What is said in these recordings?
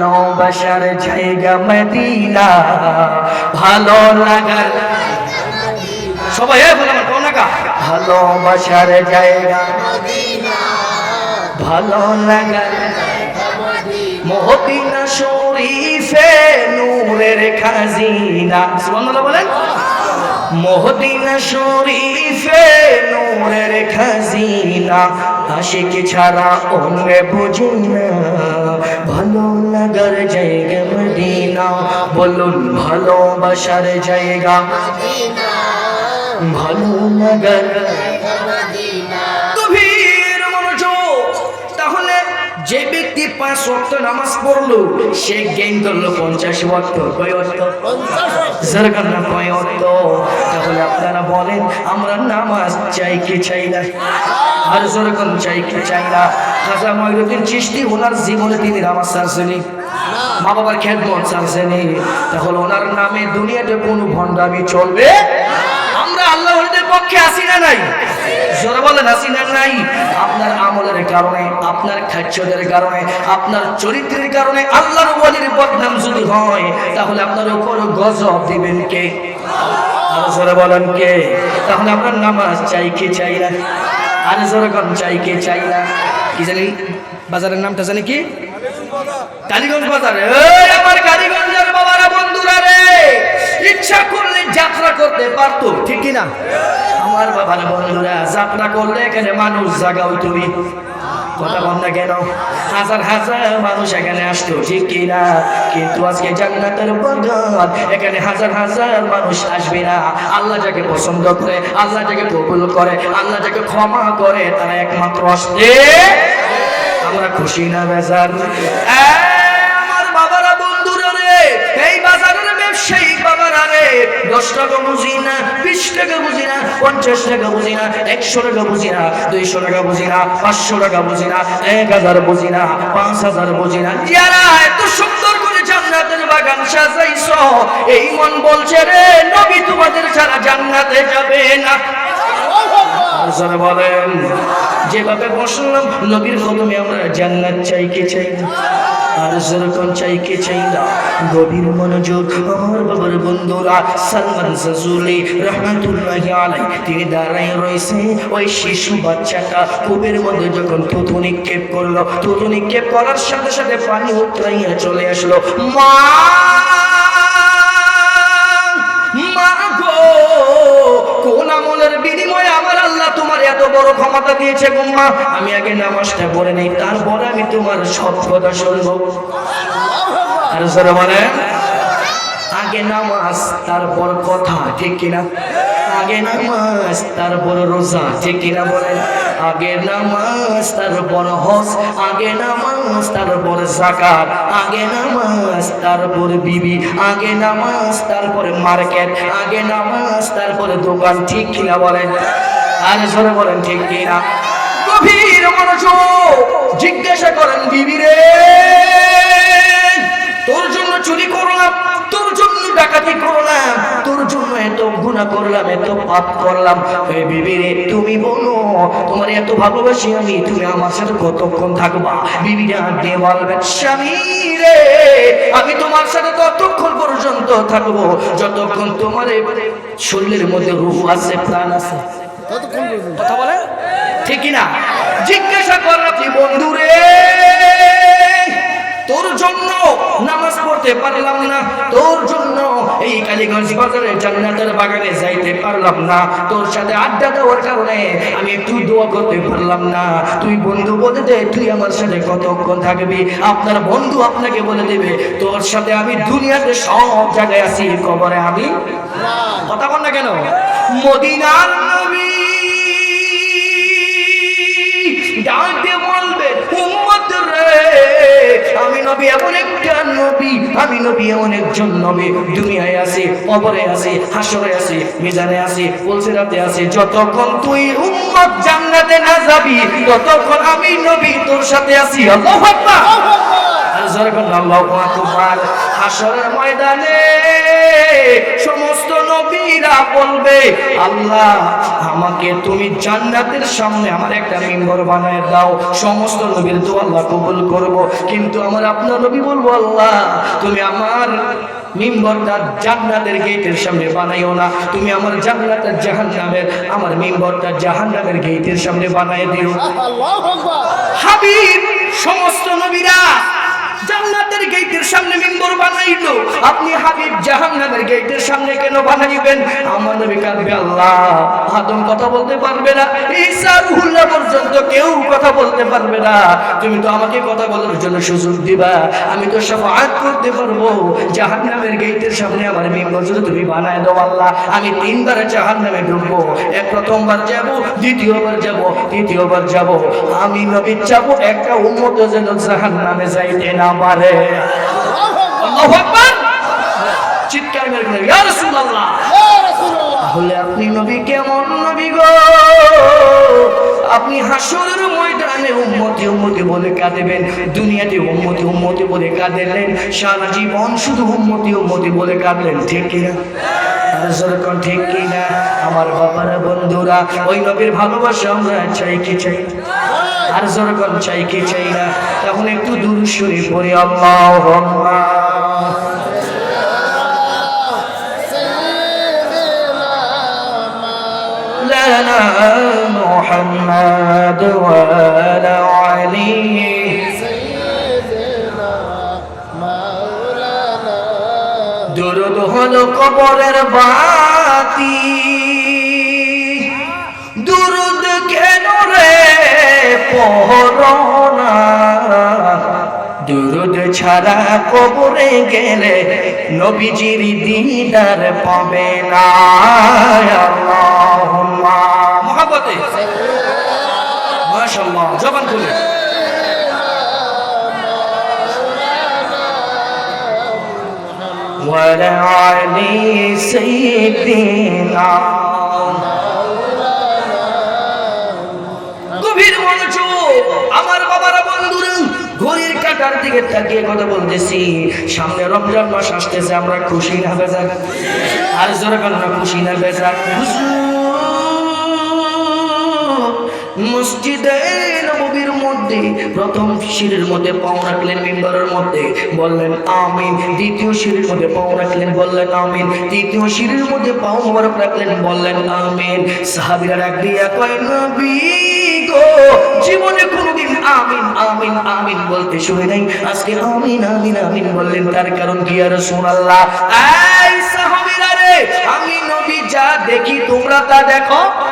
ভালোবাসার জায়গা মদিনা। ভালো লাগার সবাই? ভালোবাসার জায়গা ভালো লাগার মদিনা শরীফে নূরের খাজিনা। সুবহানাল্লাহ বলেন। মহদিনা শরীফে নূরের খাজিনা। আশিক ছাড়া অন্য বুঝি না। ভালো লাগার জায়গা মদিনা। বলুন, ভালোবাসার জায়গা ভালো লাগার যে ব্যক্তি পাঁচ ওয়াক্ত নামাজ পড়ল, সে গেইন করল পঞ্চাশ ওয়াক্ত, কয় ওয়াক্ত? সরকার না কয় ওয়াক্ত তাহলে আপনারা বলেন, আমরা নামাজ চাই কি চাই না? আর যেরকম চাই কি চাই না? খাজা ময়ুরুদ্দিন চিস্তি ওনার জীবনে তিনি নামাজ ছাড়ছেনি মা বাবার খেদমত ছাড়ছেনি তাহলে ওনার নামে দুনিয়াতে কোনো ভণ্ডামি চলবে? আমরা আল্লাহ পক্ষে আসি না নাই? জোরে বলেন নাই? আপনার আমলের কারণে, আপনার কারণে, আপনার চরিত্রের কারণে আল্লাহর বদনাম যদি হয়, তাহলে আপনার উপর গজব দিবেন কে? জোরে বলেন কে? তাহলে আপনার নামাজ চাই কি চাই না? আর চাই কি চাই না? কি জানি? বাজারের নামটা জানি কি? কালীগঞ্জ বাজারে। আমার রে ইচ্ছা করলে যাত্রা করতে পারতো, ঠিক কি না? আমার বাবার বন্ধুরা, যাত্রা করলে এখানে মানুষ জাগা হইতো কথা বল না কেন? হাজার হাজার মানুষ এখানে আসতো, ঠিক কি না? কিন্তু আজকে জান্নাতের বাগান এখানে হাজার হাজার মানুষ আসবে না। আল্লাহ যাকে পছন্দ করে, আল্লাহ যাকে কবুল করে, আল্লাহ যাকে ক্ষমা করে, তারা একমাত্র আসতে আমরা খুশি না, বেজার? পঞ্চাশ টাকা বুঝি না একশো টাকা বুঝি না দুইশো টাকা বুঝি না পাঁচশো টাকা বুঝি না এক হাজার বুঝি না পাঁচ হাজার বুঝি না যারা এত সুন্দর করে জান্নাতের বাগান সাজাইছো, এই মন বলছে রে, নবী তোমাদের ছাড়া জান্নাতে যাবে না। যেভাবে বসলাম, নবীর কদমে আমরা জান্নাত চাই কে চাই না। আর যেরকম চাই কে চাই না গভীর মনোযোগ আমার বাবার বন্ধুরা, সালমান সাজুলি রহমাতুল্লাহি আলাই তিনি দাঁড়াই রয়েছে। ওই শিশু বাচ্চাটা কবির মধ্যে যখন থুতু নিক্ষেপ করল, থুতু নিক্ষেপ করার সাথে সাথে পানি উত্তরাইয়া চলে আসলো। মা! দিয়েছে গুম্মা। আমি আগে নামাজটা পড়ে নেই, তারপরে আমি তোমার সব কথা শুনব। মানে আগে নামাজ, তারপর কথা, ঠিক কিনা? আগে নামাজ, তারপর রোজা, ঠিক কিনা বলেন? আগে নামাজ, তারপর হজ, আগে নামাজ, তারপর জাকাত আগে নামাজ, তারপর বিবি, আগে নামাজ, তারপরে মার্কেট, আগে নামাজ, তারপরে দোকান, ঠিক কিনা বলেন? আর জোরে বলেন ঠিক কিনা? গভীর মনোযোগ জিজ্ঞাসা করেন বিবি রে তোর জন্য চুরি করলাম, তোর জন্য ডাকাতি করলাম, তোর জন্য এত গুণা করলাম, এত পাপ করলাম। হে বিবি রে তুমি বলো, তোমার এত ভালোবাসি আমি, তুমি আমার সাথে কতক্ষণ থাকবা? বিবিরা দিয়ে বলবেন স্বামী রে আমি তোমার সাথে ততক্ষণ পর্যন্ত থাকব? যতক্ষণ তোমার এই শরীরের মধ্যে রূপ আছে, প্রাণ আছে কথা বলে? ঠিক না জিজ্ঞাসা কর আপনি বন্ধু রে তোর জন্য নামাজ পড়তে পারলাম না। তোর জন্য এই কালীগঞ্জ বাজারে জান্নাতের বাগানে যাইতে পারলাম না। তোর সাথে আড্ডা দেওয়ার কারণে আমি একটু দোয়া করতে পারলাম না। তুই বন্ধু বলে দে তুই আমার সাথে কতক্ষণ থাকবি? আপনার বন্ধু আপনাকে বলে দেবে তোর সাথে আমি দুনিয়াতে সব জায়গায় আছি কবরে আমি কথা বল না কেন? মদিনার নবী ডাকতে বলবে, উম্মত রে, আমি নবী এমন একটা নবী, আমি নবী এমন একজন নবী, দুনিয়ায় আছে, কবরে আছে, হাসরে আছে, মিজানে আছে পলসিরাতে আছে, যতক্ষণ তুই উম্মত জান্নাতে না যাবি, ততক্ষণ আমি নবী তোর সাথে আছি। আল্লাহু আকবার। আল্লাহু আকবার। হাসরের ময়দানে বলবে আল্লাহ আমাকে তুমি জান্নাতের সামনে আমার একটা মিম্বর বানায় দাও। সমস্ত নবীর তো আল্লাহ কবুল করব। কিন্তু আমার আপনার নবী বলব আল্লাহ তুমি আমার মিম্বরটা জান্নাতের গেটের সামনে বানাইও না। তুমি আমার জান্নাতের জাহান্নামের আমার মিম্বরটা জাহান্নামের গেটের সামনে বানাই দিও। হাবিব সমস্ত নবীরা জান্নাতের গেটের সামনে মিম্বর বানাইলো। আপনি হাবিব জাহান্নামের গেটের সামনে কেন বানাইবেন? আমার নবী কাঁদবে, আল্লাহ। আদম কথা বলতে পারবে না। ঈসা রুহুল্লাহ পর্যন্ত কেউ কথা বলতে পারবে না। তুমি তো আমাকে কথা বলার জন্য সুযোগ দিবা। আমি তো শাফাআত করতে পারব। জাহান্নামের গেটের সামনে আমার মিম্বর যদি তুমি বানায় দাও, আল্লাহ, আমি তিনবার জাহান্নামে ঢুকবো। এক প্রথমবার যাব, দ্বিতীয়বার যাব, তৃতীয়বার যাব। আমি নবী যাব একটা উম্মত যেন জাহান্নামে যাইতে না পারে। চিৎকার মেরে তাহলে আপনি নবী কেমন নবী গো? আপনি হাসরের ময়দানে উম্মতি উম্মতি বলে কাঁদেবেন দুনিয়াতে উম্মতি উম্মতি বলে কাঁদেলেন সারা জীবন শুধু উম্মতি উম্মতি বলে কাঁদলেন ঠিক কিনা? যেরকম ঠিক কিনা? আমার বাবারা বন্ধুরা ওই নবীর ভালোবাসা আমরা চাই কি চাই? না? আর যেরকম চাই কি চাই না তখন একটু দূর সরে পড়ে আল্লাহ لنا محمد وعلى علي দুরুদ হলো কবরের বাতি পহরনা দুরুদ ছাড়া কবরে গেলে নবীজির দিদার পাবে না আল্লাহুম্মা মহাব্বতে মাশাআল্লাহ জবান খুলে وعلى علي سيدنا কাটার দিকে তাকিয়ে কথা বলতেছি? সামনে রমজান মাস আসতেছে, আমরা খুশি না বেজাক আর জোরে কান্না খুশি না বেজাক মধ্যে, প্রথম মধ্যে মেম্বারের মধ্যে, বললেন আমিন। দ্বিতীয় মধ্যে বললেন আমিন। তৃতীয় মধ্যে বললেন আমিন। গো, জীবনে কোনোদিন আমিন আমিন আমিন বলতে শুনে নাই। আজকে আমিন আমিন আমিন বললেন, তার কারণ কি আর রাসূলুল্লাহ? এই রে, আমি নবী যা দেখি তোমরা তা দেখো।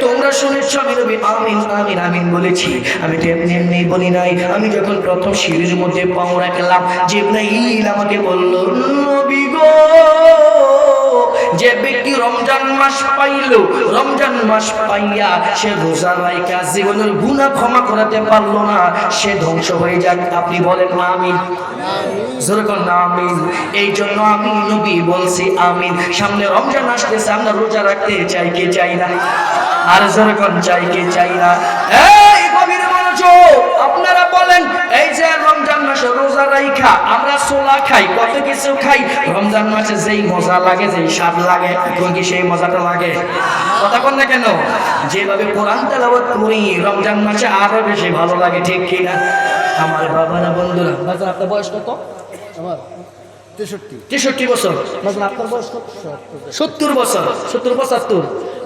তোমরা শুনেছ, আমি নবী আমিন আমিন আমিন বলেছি। আমি তো এমনি এমনি বলি নাই। আমি যখন প্রথম সিঁড়ির মধ্যে পাও রাখলাম জিবরাইল আমাকে বলল, নবী গো, যে ব্যক্তি রমজান মাস পাইল, রমজান মাস পাইয়া সে রোজা রাইকা জীবনের গুনাহ ক্ষমা করাতে পারল না। সে ধ্বংস হয়ে যাক। আপনি বলেন, আমিন। আমিন। এই জন্য আমি নবী বলছি, আমিন। সামনে রমজান আসতেছে, আমরা রোজা রাখতে চাই, কে চাই না? আর যেরকম চাই কে চাই না। এই গভীর মনোযোগ আপনারা বলেন এই যে রমজান মাসে রোজা রাইখা আমরা সোলা খাই কত কিছু খাই রমজান মাসে যেই মজা লাগে যেই স্বাদ লাগে এখন কি সেই মজাটা লাগে? কথা কোন না কেন? যেভাবে কোরআন তেলাওয়াত করি রমজান মাসে আরও বেশি ভালো লাগে ঠিক কি না? আমার বাবারা বন্ধুরা আপনার বয়স কত? আমার তেষট্টি। বছর। আপনার বয়স কত? সত্তর বছর। সত্তর পঁচাত্তর।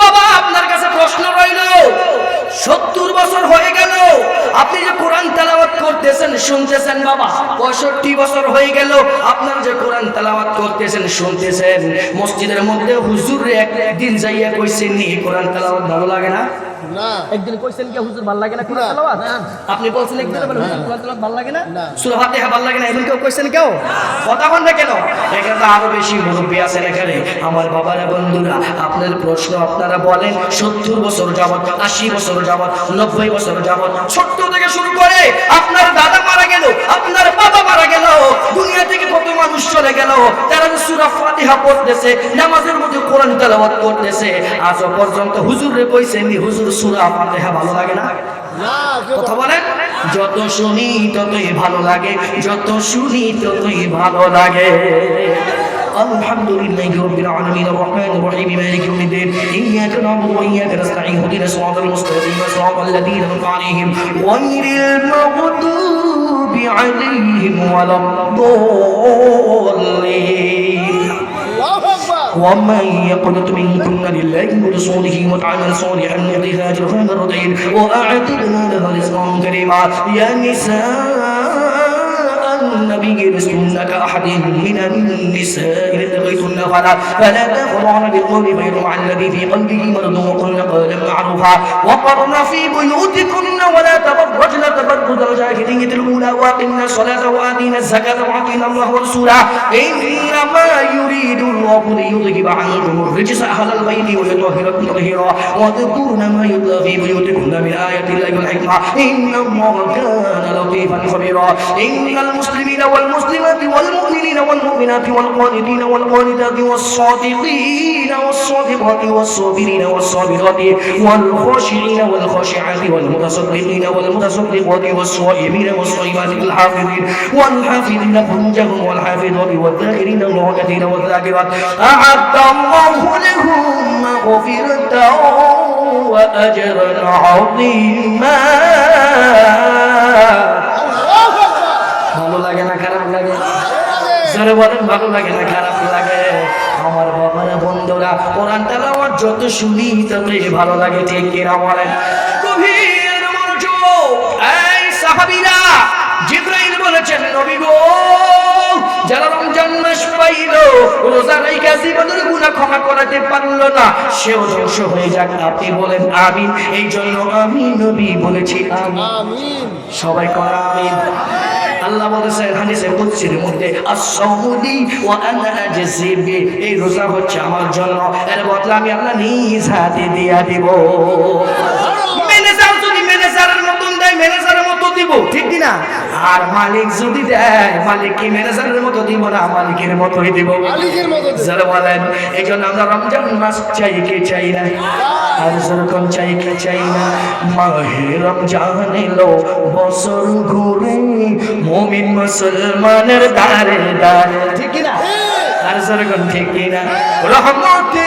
বাবা আপনার কাছে প্রশ্ন রইল, সত্তর বছর হয়ে গেল, আপনি যে কোরআন তেলাওয়াত করতেছেন, শুনতেছেন বাবা, পঁয়ষট্টি বছর হয়ে গেল, আপনার যে কোরআন তেলাওয়াত করতেছেন, শুনতেছেন। মসজিদের মধ্যে হুজুর একদিন যাইয়া কইছেন নি, কোরআন তেলাওয়াত ভালো লাগে না না? একদিন কইছেন কি হুজুর ভালো লাগে না কোরআন তেলাওয়াত? আপনি বলছেন একদিন বলে হুজুর কোরআন তেলাওয়াত ভালো লাগে না। সূরা ফাতিহা ভালো লাগে না? এমন কেউ কইছেন কেউ? কথা বল না কেন? এখানে তো আরও বেশি মুরব্বী আছেন এখানে। আমার বাবারা বন্ধুরা আপনার প্রশ্ন আপনারা বলেন সত্তর বছর যাবত আশি বছর যাবত নব্বই বছর যাবত ছোট্ট থেকে শুরু করে আপনার দাদা মারা গেল আপনার বাবা মারা গেল দুনিয়া থেকে কত মানুষ চলে গেল তারা যে সূরা ফাতিহা পড়তেছে নামাজের মধ্যে কোরআন তেলাওয়াত করতেছে আজও পর্যন্ত হুজুরে কইছেন নি হুজুর সূরা ফাতিহা ভালো লাগে না না কেউ কথা বলেন যত শুনি ততই ভালো লাগে যত শুনি ততই ভালো লাগে الحمد لله رب العالمين الرحمن الرحيم مالك يوم الدين اياك نعبد واياك نستعين اهدنا الصراط المستقيم صراط الذين انعمت عليهم غير المغضوب عليهم ولا الضالين আল্লাহু আকবার ومن يقنط منكن لله ورسوله وتعمل صالحا نؤتها اجرها مرتين واعتدنا لها رزقا كريما يا نساء النبي لستن كأحد من النساء اتقيتن فلا فلا تخضعن بالقول فيطمع الذي في قلبه مرض وقلن قولا معروفا. وقرن في بيوتكن ولا تبرجن تبرج الجاهلية الأولى. وأقمنا الصلاة وآتينا الزكاة وأطيعنا الله ورسوله. إنما يريد الله ليذهب عنكم الرجس أهل البيت ويطهركم تطهيرا واذكرن ما يتلى في بيوتكن من آيات الله والحكمة. إن الله كان لطيفا خبيرا. إن المسلمين والمسلمات والمؤمنين والمؤمنات والقانتين والقانتات والصادقين والصادقات والصابرين والصابرات والخاشعين والخاشعات والمتصدقين والمتصدقات والصائمين والصائمات الحافظين والحافظين فروجهم والحافظات والذاكرين الله كثيرا والذاكرات. أعد الله لهم مغفرة وأجرا عظيما. জোরে বলেন, ভালো লাগে না, খারাপ লাগে। আমার বাবারা বন্ধুরা, কোরআন তেলাওয়াত যত শুনি, ততই ভালো লাগে, ঠিক কিনা বলেন? গভীর মনোযোগ। এই সাহাবীরা, জিব্রাইল বলেছেন, নবী গো, যারা রমজান মাস পাইল, রোজা রাইখা ক্ষমা করাতে পারল না। সেও ধ্বংস হয়ে যাক আপনি বলেন আমিন। এই জন্য আমি নবী বলেছি আমিন। সবাই করা আমিন। আল্লাহ বলেছেন কুদসির মধ্যে আস-সাউদি ওয়া আনা আজজি এই রোজা হচ্ছে আমার জন্য। এর বদলা আমি আল্লাহ নিজ হাতে দিয়া দিব। দিব ঠিক কি না আর মালিক যদি দেয় মালিক কি ম্যানেজারের মতো দিব না মালিকের মতোই দিব। মালিকের মতো যারা বলেন এই জন্য আমরা রমজান মাস চাই কে চাই না? আর যেরকম চাই কে চাই না? মাহে রমজান এলো বছর ঘুরে মুমিন মুসলমানের দারে দারে ঠিক কি না আর যেরকম ঠিক কি না রহমতে